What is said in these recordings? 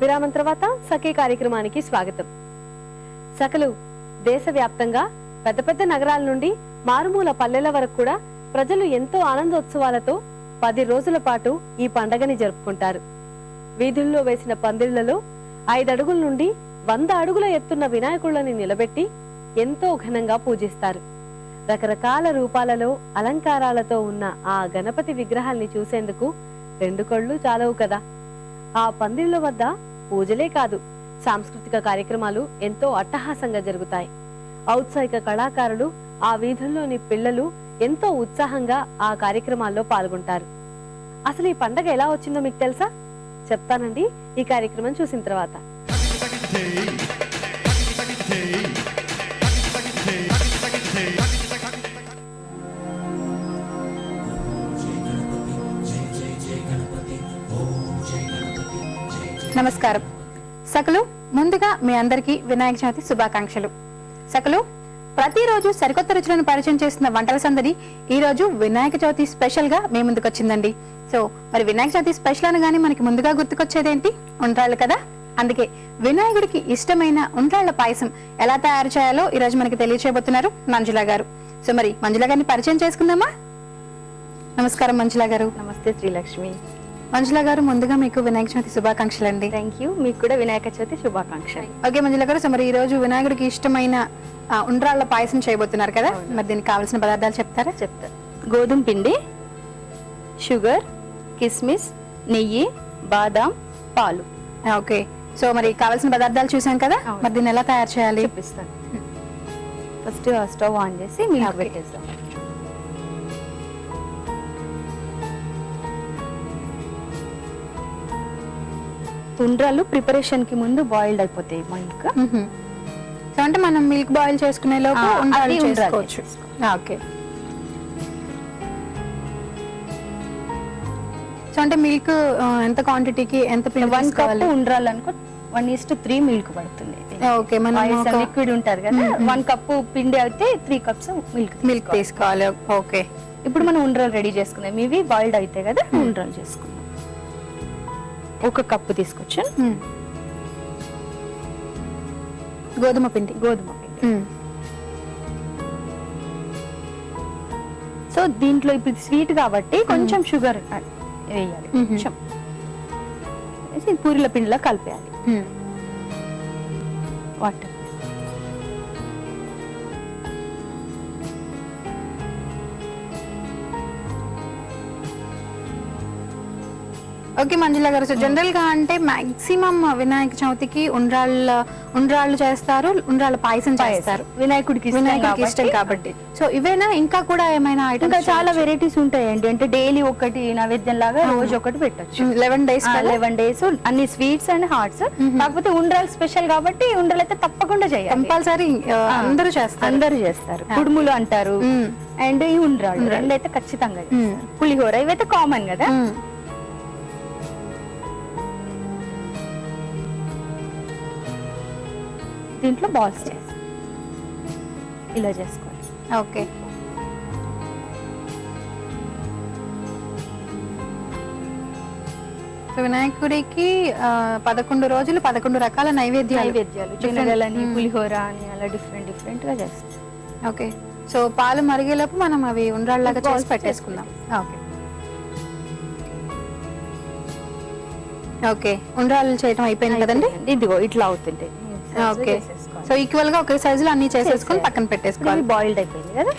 విరామం తర్వాత సఖీ కార్యక్రమానికి స్వాగతం. సకలు దేశవ్యాప్తంగా పెద్ద పెద్ద నగరాల నుండి మారుమూల పల్లెల వరకు కూడా ప్రజలు ఎంతో ఆనందోత్సవాలతో పది రోజుల పాటు ఈ పండగని జరుపుకుంటారు. వీధుల్లో వేసిన పందిళ్ళలో ఐదడుగుల నుండి వంద అడుగుల ఎత్తున్న వినాయకులని నిలబెట్టి ఎంతో ఘనంగా పూజిస్తారు. రకరకాల రూపాలలో అలంకారాలతో ఉన్న ఆ గణపతి విగ్రహాల్ని చూసేందుకు రెండు కళ్ళు చాలవు కదా. ఆ పందిళ్ళ వద్ద పూజలే కాదు సాంస్కృతిక కార్యక్రమాలు ఎంతో అట్టహాసంగా జరుగుతాయి. ఔత్సాహిక కళాకారులు ఆ వీధుల్లోని పిల్లలు ఎంతో ఉత్సాహంగా ఆ కార్యక్రమాల్లో పాల్గొంటారు. అసలు ఈ పండగ ఎలా వచ్చిందో మీకు తెలుసా? చెప్తానండి ఈ కార్యక్రమం చూసిన తర్వాత. నమస్కారం. సకలు ముందుగా మీ అందరికీ వినాయక చవితి శుభాకాంక్షలు. సకలు ప్రతిరోజు సరికొత్త రుచులను పరిచయం చేస్తున్న వంటల సందడి ఈ రోజు వినాయక చవితి స్పెషల్గా మీ ముందుకు వచ్చిందండి. సో మరి వినాయక చవితి స్పెషల్ అనగానే మనకి ముందుగా గుర్తుకొచ్చేదేంటి? ఉండ్రాళ్ళు కదా? అందుకే వినాయకుడికి ఇష్టమైన ఉండ్రాళ్ళ పాయసం ఎలా తయారు చేయాలో ఈ రోజు మనకి తెలియచేయబోతున్నారు మంజుల గారు. సో మరి మంజుల గారిని పరిచయం చేసుకుందామా? నమస్కారం మంజుల గారు. నమస్తే శ్రీలక్ష్మి. మంజుల గారు ముందుగా మీకు వినాయక చవితి శుభాకాంక్షలు అండి థ్యాంక్ యూ మీకు కూడా వినాయక చవితి శుభాకాంక్షలు. ఓకే మంజుల గారు సో మరి ఈ రోజు వినాయకుడికి ఇష్టమైన ఉండ్రాళ్ళ పాయసం చేయబోతున్నారు కదా? మరి దీనికి కావాల్సిన పదార్థాలు చెప్తారా? చెప్తా. గోధుమ పిండి షుగర్ కిస్మిస్ నెయ్యి బాదాం పాలు. ఓకే. సో మరి కావాల్సిన పదార్థాలు చూసాం కదా. మరి దీన్ని ఎలా తయారు చేయాలి? చూపిస్తాను ఫస్ట్ స్టవ్ ఆన్ చేసి మిల్క్ Okay. ఉండ్రాలు ప్రిపరేషన్కి ముందు బాయిల్డ్ అయిపోతాయి మిల్క్. సో అంటే మనం మిల్క్ బాయిల్ చేసుకునే లోపు చేసుకోవచ్చు. ఓకే సో అంటే మిల్క్ ఎంత క్వాంటిటీకి ఎంత వన్ కప్ అనుకో one is to three milk పడుతుంది. ఓకే మనం లిక్విడ్ ఉంటారు కదా వన్ కప్పు పిండి అయితే త్రీ కప్స్ మిల్క్ మిల్క్ తీసుకోవాలి. ఓకే ఇప్పుడు మనం ఉండ్రాలు రెడీ చేసుకుందాం. ఇవి బాయిల్డ్ అయితే కదా ఉండ్రాలు చేసుకుందాం. ఒక కప్పు తీసుకొచ్చాను. గోధుమ పిండి గోధుమ పిండి. సో దీంట్లో ఇప్పుడు స్వీట్ కాబట్టి కొంచెం షుగర్ వేయాలి. కొంచెం పూరీల పిండిలో కలిపేయాలి. వాటర్ ఓకే మంజుల గారు. సో జనరల్గా అంటే మాక్సిమం వినాయక చవితికి ఉండ్రాళ్ళ ఉండ్రాళ్ళు చేస్తారు ఉండ్రాళ్ళ పాయసం చేస్తారు. వినాయకుడికి వినాయకుడికి ఇష్టం కాబట్టి. సో ఇవేనా? ఇంకా కూడా ఏమైనా ఇంకా చాలా వెరైటీస్ ఉంటాయండి. అంటే డైలీ ఒకటి నైవేద్యం లాగా రోజు ఒకటి పెట్టచ్చు. లెవెన్ డేస్ లెవెన్ డేస్ అన్ని స్వీట్స్ అండ్ హాట్స్ కాకపోతే ఉండ్రాలు స్పెషల్ కాబట్టి ఉండ్రాలు అయితే తప్పకుండా చేయాలి. కంపల్సరీ అందరూ చేస్తారు. అందరూ చేస్తారు. కుడుములు అంటారు. అండ్ ఈ ఉండ్రాళ్ళు రెండు అయితే ఖచ్చితంగా. పులిహోర ఇవైతే కామన్ కదా? దీంట్లో బాల్స్ చేస్తాం. ఇలా చేసుకోవాలి. ఓకే. సో వినాయకుడికి పదకొండు రోజులు పదకొండు రకాల నైవేద్యాలు. నైవేద్యాలు. చిన్నగలని పులిహోర అని అలా డిఫరెంట్ డిఫరెంట్గా చేస్తాం. ఓకే. సో పాలు మరిగేలోపు మనం అవి ఉండ్రాళ్ళగా చేసి పెట్టేసుకుందాం. ఓకే. ఓకే. ఉండ్రాళ్ళు చేయటం అయిపోయింది కదండి? ఇదిగో ఇట్లా అవుతుంటాయి. ఓకే సో ఈక్వల్గా ఒకే సైజులో అన్ని చేసేసుకొని పక్కన పెట్టేసుకోవాలి. బాయిల్డ్ అయిపోయింది కదా?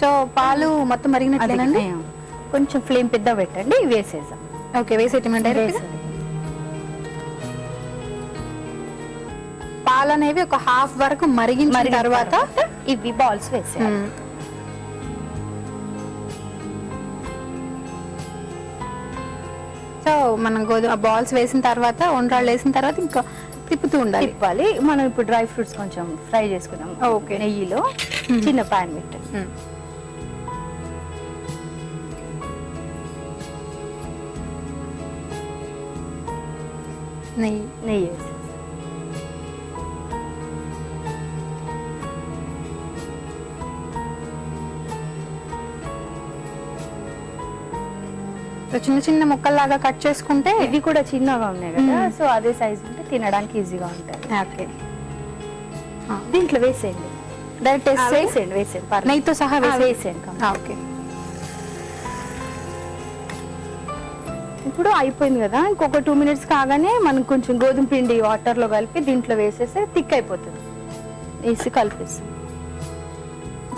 సో పాలు మొత్తం మరిగినట్లేనండి కొంచెం ఫ్లేమ్ పెద్ద పెట్టండి వేసేసాం ఓకే వేసేయటం డైరెక్ట్ పాలు అనేవి ఒక హాఫ్ వరకు మరిగిన తర్వాత ఇవి బాల్స్ వేసేయాలి. సో మనం గోధుమ బాల్స్ వేసిన తర్వాత ఉండ్రాళ్ళు వేసిన తర్వాత ఇంకా తిప్పుతూ ఉండాలి. తిప్పాలి. మనం ఇప్పుడు డ్రై ఫ్రూట్స్ కొంచెం ఫ్రై చేసుకుందాం. ఓకే. నెయ్యిలో చిన్న పాన్ పెట్టండి మ్మ్. నెయ్యి నెయ్యి వేసి. చిన్న చిన్న ముక్కల్లాగా కట్ చేసుకుంటే ఇవి కూడా చిన్నగా ఉన్నాయి కదా సో అదే సైజ్ ఉంటే తినడానికి ఈజీగా ఉంటుంది. ఓకే. దీంట్లో వేసేయండి. డైరెక్ట్ వేసేయండి వేసేయండి. నెయ్యితో సహా వేసేయండి. ఓకే. ఇప్పుడు అయిపోయింది కదా ఇంకొక టూ మినిట్స్ కాగానే మనం కొంచెం గోధుమ పిండి వాటర్లో కలిపి దీంట్లో వేసేస్తే థిక్ అయిపోతుంది. వేసి కలిపేస్తాం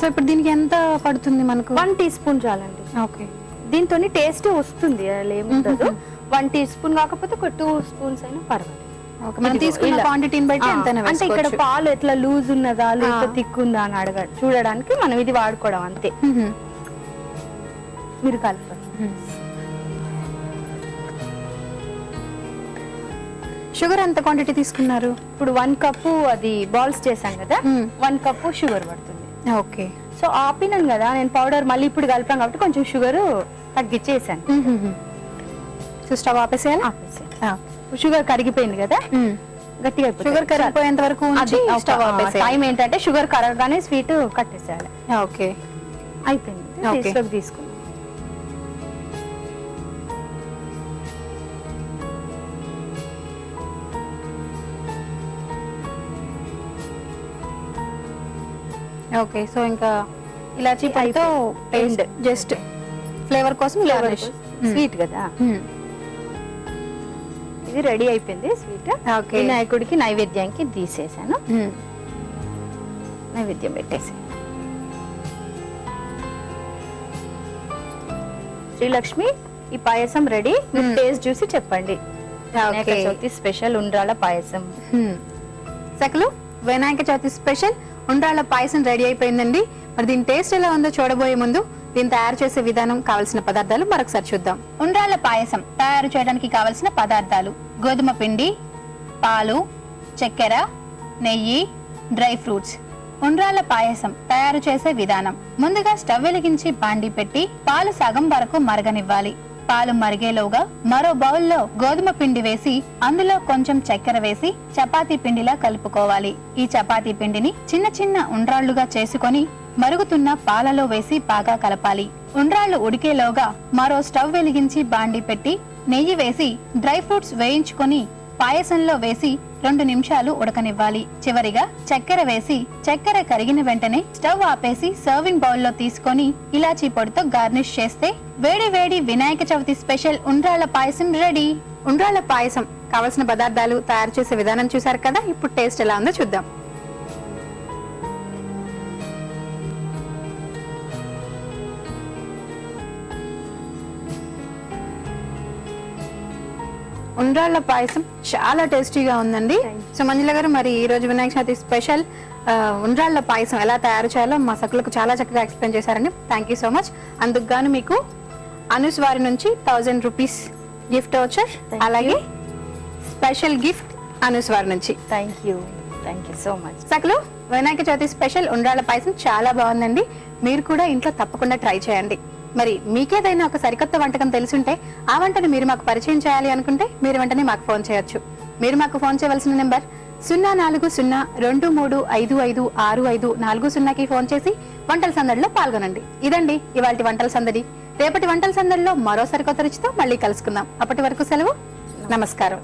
సో ఇప్పుడు దీనికి ఎంత పడుతుంది మనకు? వన్ టీ స్పూన్ చాలండి. ఓకే. దీంతో టేస్ట్ వస్తుంది అలా ఏముండదు. వన్ టీ స్పూన్ కాకపోతే ఒక టూ స్పూన్స్ అయినా పర్వాలేదు. అంటే ఇక్కడ. పాలు ఎట్లా లూజ్ ఉన్నదా ఆ. థిక్ ఉందా అని అడగ చూడడానికి మనం ఇది వాడుకోవడం అంతే. మీరు కలపండి షుగర్ ఎంత క్వాంటిటీ తీసుకున్నారు? ఇప్పుడు వన్ కప్పు అది బాల్స్ చేశాం కదా. వన్ కప్పు షుగర్ పడుతుంది. ఓకే. సో ఆపినాను కదా నేను పౌడర్ మళ్ళీ ఇప్పుడు కలిపాం కాబట్టి కొంచెం షుగర్ తగ్గించేసాను సో స్టవ్ ఆపేసేయాలి? షుగర్ కరిగిపోయింది కదా గట్టిగా షుగర్ కరిగిపోయేంత వరకు స్టవ్ ఆపేసేయాలి టైం ఏంటంటే షుగర్ కరగగానే స్వీట్ కట్టేసేయాలి. ఓకే. అయిపోయింది. ఓకే సో ఇంకా ఇలాచీ పొడితో End. జస్ట్ ఫ్లేవర్ కోసం స్వీట్ కదా? ఇది రెడీ అయిపోయింది స్వీట్. ఓకే. వినాయకుడికి నైవేద్యానికి తీసేసాను. నైవేద్యం పెట్టేసి. శ్రీలక్ష్మి ఈ పాయసం రెడీ. మీరు Hmm. టేస్ట్ చూసి చెప్పండి. చవితి స్పెషల్ ఉండ్రాల పాయసం. సకలు? వినాయక చవితి స్పెషల్ ఉండ్రాళ్ళ పాయసం రెడీ అయిపోయిందండి. మరి దీని టేస్ట్ ఎలా ఉందో చూడబోయే ముందు దీన్ని తయారు చేసే విధానం కావలసిన పదార్థాలు మరొకసారి చూద్దాం. ఉండ్రాళ్ళ పాయసం తయారు చేయడానికి కావలసిన పదార్థాలు గోధుమ పిండి పాలు చక్కెర నెయ్యి డ్రై ఫ్రూట్స్. ఉండ్రాళ్ళ పాయసం తయారు చేసే విధానం ముందుగా స్టవ్ వెలిగించి బాండి పెట్టి పాలు సగం వరకు మరగనివ్వాలి. పాలు మరిగేలోగా మరో బౌల్లో గోధుమ పిండి వేసి అందులో కొంచెం చక్కెర వేసి చపాతీ పిండిలా కలుపుకోవాలి. ఈ చపాతీ పిండిని చిన్న చిన్న ఉండ్రాళ్ళుగా చేసుకొని మరుగుతున్న పాలలో వేసి బాగా కలపాలి. ఉండ్రాళ్ళు ఉడికేలోగా మరో స్టవ్ వెలిగించి బాండి పెట్టి నెయ్యి వేసి డ్రై ఫ్రూట్స్ వేయించుకొని పాయసంలో వేసి రెండు నిమిషాలు ఉడకనివ్వాలి. చివరిగా చక్కెర వేసి చక్కెర కరిగిన వెంటనే స్టవ్ ఆపేసి సర్వింగ్ బౌల్లో తీసుకొని ఇలాచీ పొడితో గార్నిష్ చేస్తే వేడి వేడి వినాయక చవితి స్పెషల్ ఉండ్రాళ్ళ పాయసం రెడీ. ఉండ్రాళ్ళ పాయసం కావలసిన పదార్థాలు తయారు చేసే విధానం చూసారు కదా? ఇప్పుడు టేస్ట్ ఎలా ఉందో చూద్దాం. ఉండ్రాళ్ళ పాయసం చాలా టేస్టీగా ఉందండి. సో మంజుల గారు మరి ఈ రోజు వినాయక చవితి స్పెషల్ ఉండ్రాళ్ళ పాయసం ఎలా తయారు చేయాలో మా సకులకు చాలా చక్కగా ఎక్స్ప్లెయిన్ చేశారండి. థ్యాంక్ యూ సో మచ్ అందుకు గాను మీకు అనుస్ వారి నుంచి థౌజండ్ రూపీస్ గిఫ్ట్ వచ్చర్ అలాగే స్పెషల్ గిఫ్ట్ అనుస్ వారి నుంచి. Thank you thank you so much సకలు Vinayaka Chavithi special ఉండ్రాళ్ళ పాయసం చాలా బాగుందండి. మీరు కూడా ఇంట్లో తప్పకుండా ట్రై చేయండి. మరి మీకేదైనా ఒక సరికొత్త వంటకం తెలుసుంటే ఆ వంటను మీరు మాకు పరిచయం చేయాలి అనుకుంటే మీరు వెంటనే మాకు ఫోన్ చేయొచ్చు. మీరు మాకు ఫోన్ చేయవలసిన నెంబర్ సున్నా నాలుగు సున్నా రెండు మూడు ఐదు ఐదు ఆరు ఐదు నాలుగు సున్నాకి ఫోన్ చేసి వంటల సందడిలో పాల్గొనండి. ఇదండి ఇవాళ వంటల సందడి. రేపటి వంటల సందడిలో మరో సరికొత్త రుచితో మళ్ళీ కలుసుకుందాం. అప్పటి వరకు సెలవు. నమస్కారం.